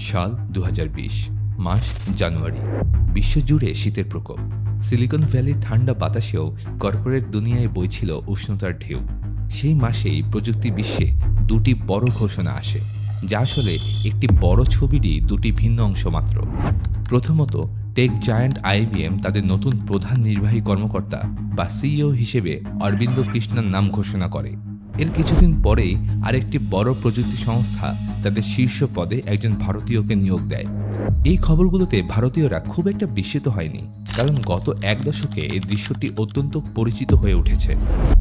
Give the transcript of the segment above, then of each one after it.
সাল দু হাজার বিশ, মাস জানুয়ারি। বিশ্বজুড়ে শীতের প্রকোপ। সিলিকন ভ্যালির ঠান্ডা বাতাসেও কর্পোরেট দুনিয়ায় বইছিল উষ্ণতার ঢেউ। সেই মাসেই প্রযুক্তি বিশ্বে দুটি বড় ঘোষণা আসে, যা আসলে একটি বড় ছবিরই দুটি ভিন্ন অংশ মাত্র। প্রথমত, টেক জায়ান্ট আইবিএম তাদের নতুন প্রধান নির্বাহী কর্মকর্তা বা সিইও হিসেবে অরবিন্দ কৃষ্ণার নাম ঘোষণা করে। এর কিছুদিন পরেই আরেকটি বড় প্রযুক্তি সংস্থা তাদের শীর্ষ পদে একজন ভারতীয়কে নিয়োগ দেয়। এই খবরগুলোতে ভারতীয়রা খুব একটা বিস্মিত হয়নি, কারণ গত এক দশকে এই দৃশ্যটি অত্যন্ত পরিচিত হয়ে উঠেছে।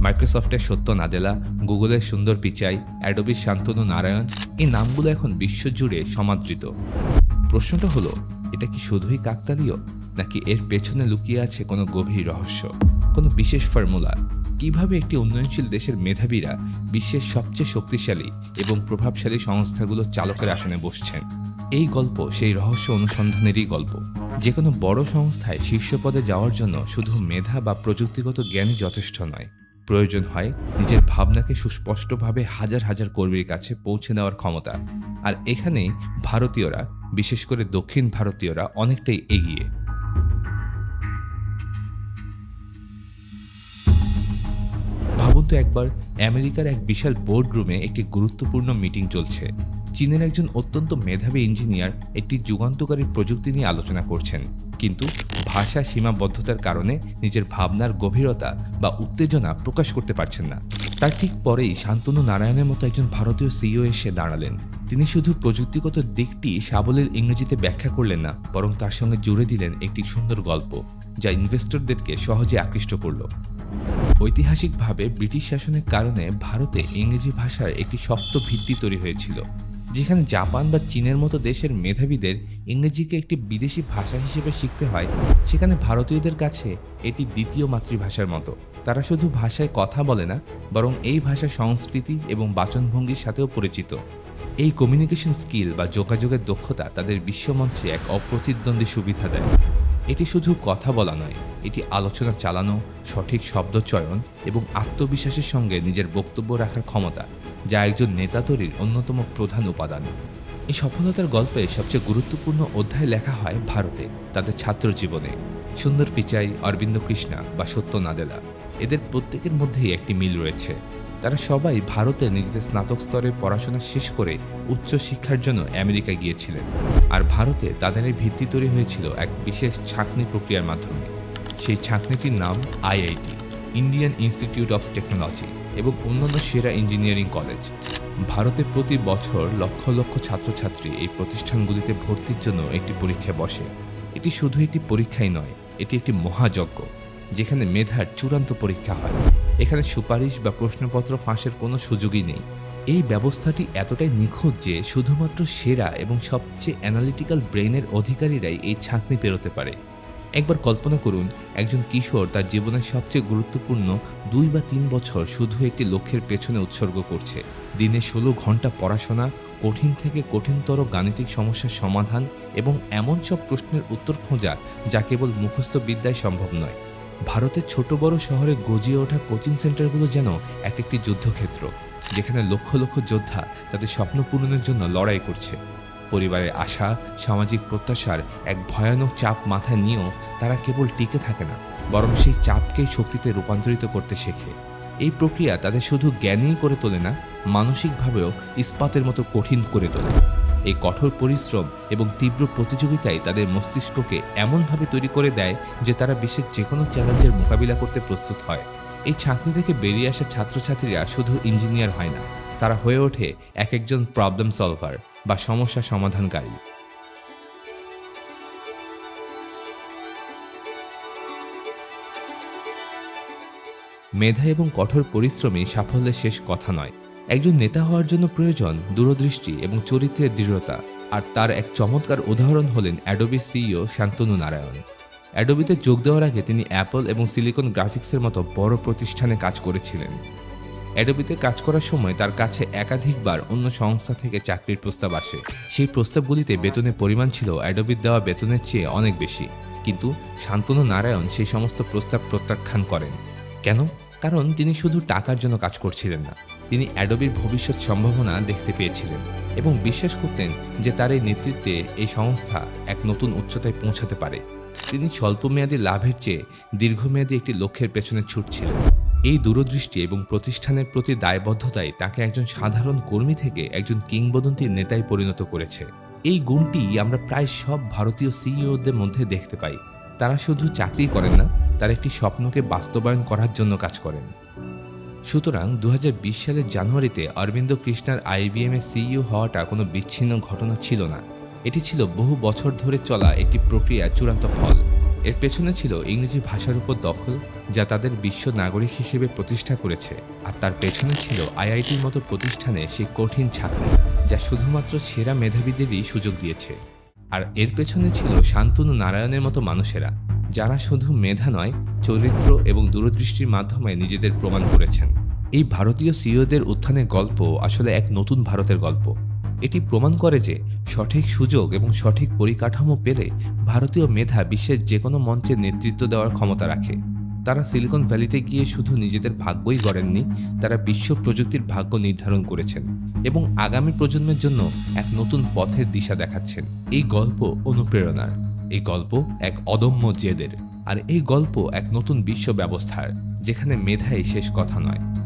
মাইক্রোসফটের সত্য নাদেলা গুগলের সুন্দর পিচাই অ্যাডোবির শান্তনু নারায়ণ, এই নামগুলো এখন বিশ্বজুড়ে সমাদৃত। প্রশ্নটা হলো, এটা কি শুধুই কাকতালীয়, নাকি এর পেছনে লুকিয়ে আছে কোনো গভীর রহস্য, কোনো বিশেষ ফর্মুলা? কীভাবে একটি উন্নয়নশীল দেশের মেধাবীরা বিশ্বের সবচেয়ে শক্তিশালী এবং প্রভাবশালী সংস্থাগুলো চালকের আসনে বসছেন? এই গল্প সেই রহস্য অনুসন্ধানেরই গল্প। যে কোনো বড় সংস্থায় শীর্ষ পদে যাওয়ার জন্য শুধু মেধা বা প্রযুক্তিগত জ্ঞানই যথেষ্ট নয়। প্রয়োজন হয় নিজের ভাবনাকে সুস্পষ্টভাবে হাজার হাজার কর্মীর কাছে পৌঁছে দেওয়ার ক্ষমতা। আর এখানেই ভারতীয়রা, বিশেষ করে দক্ষিণ ভারতীয়রা, অনেকটাই এগিয়ে। ভাবুন তো একবার আমেরিকার এক বিশাল বোর্ড রুমে একটি গুরুত্বপূর্ণ মিটিং চলছে। চীনের একজন অত্যন্ত মেধাবী ইঞ্জিনিয়ার একটি যুগান্তকারী প্রযুক্তি নিয়ে আলোচনা করছেন। কিন্তু ভাষা সীমাবদ্ধতার কারণে নিজের ভাবনার গভীরতা বা উত্তেজনা প্রকাশ করতে পারছেন না। তার ঠিক পরেই শান্তনু নারায়ণের মতো একজন ভারতীয় সিইও এসে দাঁড়ালেন। তিনি শুধু প্রযুক্তিগত দিকটি সাবলীল ইংরেজিতে ব্যাখ্যা করলেন না, বরং তার সঙ্গে জুড়ে দিলেন একটি সুন্দর গল্প, যা ইনভেস্টরদেরকে সহজে আকৃষ্ট করল। ঐতিহাসিকভাবে ব্রিটিশ শাসনের কারণে ভারতে ইংরেজি ভাষার একটি শক্ত ভিত্তি তৈরি হয়েছিল, যেখানে জাপান বা চীনের মতো দেশের মেধাবীদের ইংরেজিকে একটি বিদেশি ভাষা হিসেবে শিখতে হয়, সেখানে ভারতীয়দের কাছে এটি দ্বিতীয় মাতৃভাষার মতো। তারা শুধু ভাষায় কথা বলে না, বরং এই ভাষা সংস্কৃতি এবং বাচনভঙ্গির সাথেও পরিচিত। এই কমিউনিকেশন স্কিল বা যোগাযোগের দক্ষতা তাদের বিশ্বমঞ্চে এক অপ্রতিদ্বন্দ্বী সুবিধা দেয়। এটি শুধু কথা বলা নয় এটি আলোচনা চালানো, সঠিক শব্দ চয়ন এবং আত্মবিশ্বাসের সঙ্গে নিজের বক্তব্য রাখার ক্ষমতা, যা একজন নেতা তৈরির অন্যতম প্রধান উপাদান। এই সফলতার গল্পে সবচেয়ে গুরুত্বপূর্ণ অধ্যায় লেখা হয় ভারতে, তাদের ছাত্র জীবনে। সুন্দর পিচাই, অরবিন্দ কৃষ্ণা বা সত্য নাদেলা। এদের প্রত্যেকের মধ্যেই একটি মিল রয়েছে। তারা সবাই ভারতে নিজেদের স্নাতক স্তরে পড়াশোনা শেষ করে উচ্চ শিক্ষার জন্য আমেরিকায় গিয়েছিলেন। আর ভারতে তাদের এই ভিত্তি তৈরি হয়েছিল এক বিশেষ ছাঁকনি প্রক্রিয়ার মাধ্যমে। সেই ছাঁকনিটির নাম IIT, Indian Institute of Technology এবং অন্যান্য সেরা ইঞ্জিনিয়ারিং কলেজ। ভারতে প্রতি বছর লক্ষ লক্ষ ছাত্রছাত্রী এই প্রতিষ্ঠানগুলিতে ভর্তির জন্য একটি পরীক্ষা বসে। এটি শুধু একটি পরীক্ষাই নয়, এটি একটি মহাযজ্ঞ, যেখানে মেধার চূড়ান্ত পরীক্ষা হয়। এখানে সুপারিশ বা প্রশ্নপত্র ফাঁসের কোনো সুযোগই নেই। এই ব্যবস্থাটি এতটাই নিখুঁত যে শুধুমাত্র সেরা এবং সবচেয়ে অ্যানালিটিক্যাল ব্রেনের অধিকারীরাই এই ছাঁকনি পেরোতে পারে। একবার কল্পনা করুন, একজন কিশোর তার জীবনের সবচেয়ে গুরুত্বপূর্ণ দুই বা তিন বছর শুধু একটি লক্ষ্যের পেছনে উৎসর্গ করছে। দিনে ষোলো ঘণ্টা পড়াশোনা, কঠিন থেকে কঠিনতর গাণিতিক সমস্যার সমাধান এবং এমন সব প্রশ্নের উত্তর খোঁজা যা কেবল মুখস্থ বিদ্যায় সম্ভব নয়। ভারতের ছোট বড় শহরে গজিয়ে ওঠা কোচিং সেন্টারগুলো যেন এক একটি যুদ্ধক্ষেত্র, যেখানে লক্ষ লক্ষ যোদ্ধা তাদের স্বপ্ন পূরণের জন্য লড়াই করছে। পরিবারের আশা, সামাজিক প্রত্যাশার এক ভয়ানক চাপ মাথায় নিয়েও তারা কেবল টিকে থাকে না, বরং সেই চাপকেই শক্তিতে রূপান্তরিত করতে শেখে। এই প্রক্রিয়া তাদের শুধু জ্ঞানেই করে তোলে না, মানসিকভাবেও ইস্পাতের মতো কঠিন করে তোলে। এই কঠোর পরিশ্রম এবং তীব্র প্রতিযোগিতায় তাদের মস্তিষ্ককে এমনভাবে তৈরি করে দেয় যে তারা বিশ্বের যে কোনো চ্যালেঞ্জের মোকাবিলা করতে প্রস্তুত হয়। এই ছাঁকনি থেকে বেরিয়ে আসা ছাত্রছাত্রীরা শুধু ইঞ্জিনিয়ার হয় না, তারা হয়ে ওঠে এক একজন প্রবলেম সলভার বা সমস্যা সমাধানকারী। মেধা এবং কঠোর পরিশ্রমই সাফল্যের শেষ কথা নয়। একজন নেতা হওয়ার জন্য প্রয়োজন দূরদৃষ্টি এবং চরিত্রের দৃঢ়তা। আর তার এক চমৎকার উদাহরণ হলেন অ্যাডোবি সিইও শান্তনু নারায়ণ। অ্যাডোবিতে যোগ দেওয়ার আগে তিনি অ্যাপল এবং সিলিকন গ্রাফিক্সের মতো বড় প্রতিষ্ঠানে কাজ করেছিলেন। অ্যাডোবিতে কাজ করার সময় তার কাছে একাধিকবার অন্য সংস্থা থেকে চাকরির প্রস্তাব আসে। সেই প্রস্তাবগুলিতে বেতনের পরিমাণ ছিল অ্যাডোবির দেওয়া বেতনের চেয়ে অনেক বেশি। কিন্তু শান্তনু নারায়ণ সেই সমস্ত প্রস্তাব প্রত্যাখ্যান করেন। কেন? কারণ তিনি শুধু টাকার জন্য কাজ করছিলেন না, তিনি অ্যাডোবির ভবিষ্যৎ সম্ভাবনা দেখতে পেয়েছিলেন এবং বিশ্বাস করতেন যে তার এই নেতৃত্বে এই সংস্থা এক নতুন উচ্চতায় পৌঁছাতে পারে। তিনি স্বল্পমেয়াদী লাভের চেয়ে দীর্ঘমেয়াদী একটি লক্ষ্যের পেছনে ছুটছিলেন। এই দূরদৃষ্টি এবং প্রতিষ্ঠানের প্রতি দায়বদ্ধতাই তাকে একজন সাধারণ কর্মী থেকে একজন কিংবদন্তির নেতায় পরিণত করেছে। এই গুণটি আমরা প্রায় সব ভারতীয় সিইওদের মধ্যে দেখতে পাই। তারা শুধু চাকরি করেন না, তারা একটি স্বপ্নকে বাস্তবায়ন করার জন্য কাজ করেন। সুতরাং দু হাজার বিশ সালের জানুয়ারিতে অরবিন্দ কৃষ্ণার আইবিএম এর সিইও হওয়াটা কোনো বিচ্ছিন্ন ঘটনা ছিল না। এটি ছিল বহু বছর ধরে চলা একটি প্রক্রিয়া চূড়ান্ত ফল। এর পেছনে ছিল ইংরেজি ভাষার উপর দখল, যা তাদের বিশ্ব নাগরিক হিসেবে প্রতিষ্ঠা করেছে। আর তার পেছনে ছিল আইআইটির মতো প্রতিষ্ঠানে সেই কঠিন ছাত্রী, যা শুধুমাত্র সেরা মেধাবীদেরই সুযোগ দিয়েছে। আর এর পেছনে ছিল শান্তনু নারায়ণের মতো মানুষেরা, যারা শুধু মেধা নয়, চরিত্র এবং দূরদৃষ্টির মাধ্যমে নিজেদের প্রমাণ করেছেন। এই ভারতীয় সিইওদের উত্থানের গল্প আসলে এক নতুন ভারতের গল্প। এটি প্রমাণ করে যে সঠিক সুযোগ এবং সঠিক পরিকাঠামো পেলে ভারতীয় মেধা বিশ্বের যে কোনো মঞ্চে নেতৃত্ব দেওয়ার ক্ষমতা রাখে। তারা সিলিকন ভ্যালিতে গিয়ে শুধু নিজেদের ভাগ্যই গড়েননি, তারা বিশ্ব প্রযুক্তির ভাগ্য নির্ধারণ করেছেন এবং আগামী প্রজন্মের জন্য এক নতুন পথের দিশা দেখাচ্ছেন। এই গল্প অনুপ্রেরণার, এই গল্প এক অদম্য জেদের, আর এই গল্প এক নতুন বিশ্ব ব্যবস্থার, যেখানে মেধাই শেষ কথা নয়।